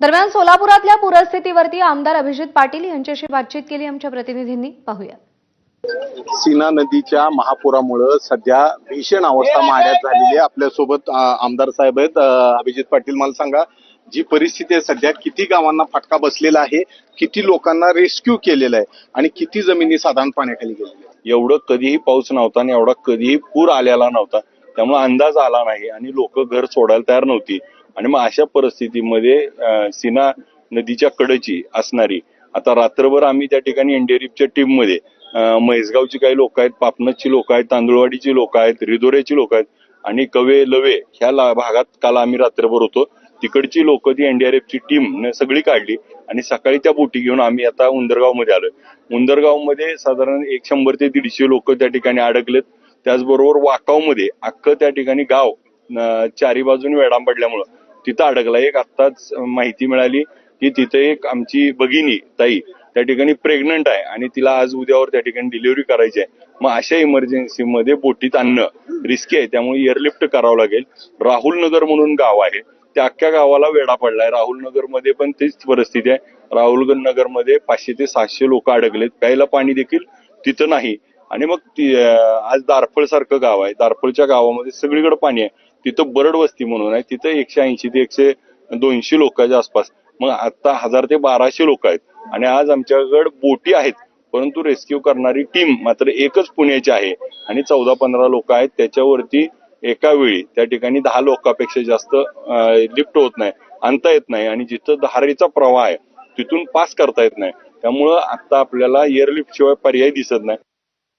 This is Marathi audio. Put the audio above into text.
दरम्यान सोलापुरातल्या पूरस्थितीवरती आमदार अभिजित पाटील यांच्याशी बातचीत केली आमच्या प्रतिनिधींनी. पाहूया सीना नदीच्या महापुरामुळं सध्या भीषण अवस्था माड्यात झालेली आहे. आपल्यासोबत अं, आमदार साहेब आहेत. अभिजित पाटील मला सांगा जी परिस्थिती आहे सध्या किती गावांना फटका बसलेला आहे किती लोकांना रेस्क्यू केलेलं आहे आणि किती जमिनी साधारण पाण्याखाली गेलेल्या? एवढं कधीही पाऊस नव्हता आणि एवढा कधीही पूर आलेला नव्हता. त्यामुळे अंदाज आला नाही आणि लोक घर सोडायला तयार नव्हती. आणि मग अशा परिस्थितीमध्ये सीना नदीच्या कडेची असणारी आता रात्रभर आम्ही त्या ठिकाणी एनडीआरएफच्या टीममध्ये म्हैसगावची काही लोक आहेत पापनसची लोक आहेत तांदुळवाडीची लोक आहेत रिदोऱ्याची लोक आहेत आणि कवे लवे ह्या भागात काल आम्ही रात्रभर होतो. तिकडची लोक ती एनडीआरएफची टीम सगळी काढली आणि सकाळी त्या बोटी घेऊन आम्ही आता उंदरगावमध्ये आलोय. उंदरगावमध्ये साधारण एक शंभर ते दीडशे लोक त्या ठिकाणी अडकलेत. त्याचबरोबर वाकावमध्ये अख्खं त्या ठिकाणी गाव चारी बाजूने वेढा पडल्यामुळं तिथं अडकला एक आत्ताच माहिती मिळाली की तिथे एक आमची भगिनी ताई त्या ठिकाणी प्रेग्नंट आहे आणि तिला आज उद्यावर त्या ठिकाणी डिलिव्हरी करायची आहे. मग अशा इमर्जन्सी मध्ये बोटीत आणणं रिस्की आहे. त्यामुळे एअरलिफ्ट करावं लागेल. राहुल नगर म्हणून गाव आहे. त्या अख्ख्या गावाला वेढा पडलाय. राहुल नगरमध्ये पण तीच परिस्थिती आहे. राहुल नगरमध्ये पाचशे ते सातशे लोक अडकलेत. प्यायला पाणी देखील तिथं नाही. आणि मग आज दारफळ सारखं गाव आहे. दारफळच्या गावामध्ये सगळीकडे पाणी आहे. तिथं बरड वस्ती म्हणून आहे. तिथं एकशे ऐंशी ते एकशे दोनशे लोकांच्या आसपास. मग आता हजार ते बाराशे लोक आहेत. आणि आज आमच्याकडे बोटी आहेत. परंतु रेस्क्यू करणारी टीम मात्र एकच पुण्याची आहे. आणि चौदा पंधरा लोक आहेत. त्याच्यावरती एका वेळी त्या ठिकाणी दहा लोकांपेक्षा जास्त लिफ्ट होत नाही. आणता येत नाही. आणि जिथं धारेचा प्रवाह आहे तिथून पास करता येत नाही. त्यामुळं आता आपल्याला एअरलिफ्ट शिवाय पर्याय दिसत नाही.